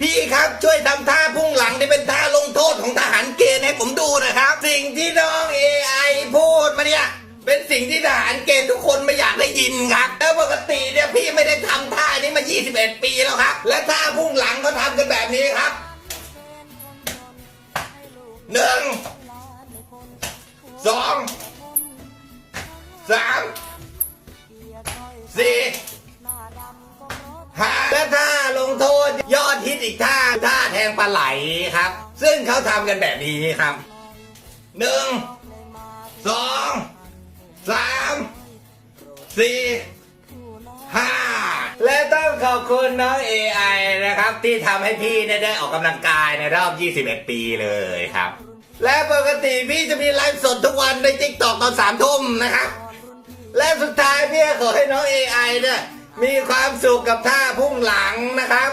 พี่ครับช่วยทำท่าพุ่งหลังที่เป็นท่าลงโทษของทหารเกณฑ์ให้ผมดูนะครับ สิ่งที่น้อง AI พูดมาเนี่ยเป็นสิ่งที่ทหารเกณฑ์ทุกคนไม่อยากได้ยินครับแล้วปกติเนี่ยพี่ไม่ได้ทำท่านี้มา 21 ปีแล้วครับ และท่าพุ่งหลังเขาทำกันแบบนี้ครับหนึ่งสองสาม อีกท่าท่าแทงปลาไหลครับ ซึ่งเขาทำกันแบบนี้ครับหนึ่งสองสามสี่ห้าและต้องขอบคุณน้อง AI นะครับ ที่ทำให้พี่เนี่ยได้ออกกำลังกายในรอบ 21 ปีเลยครับ และปกติพี่จะมีไลฟ์สดทุกวันใน t ิ k t o k ตอนสามทุ่มนะครับ และสุดท้ายพี่ขอให้น้อง AI เนี่ยมีความสุขกับท่าพุ่งหลังนะครับ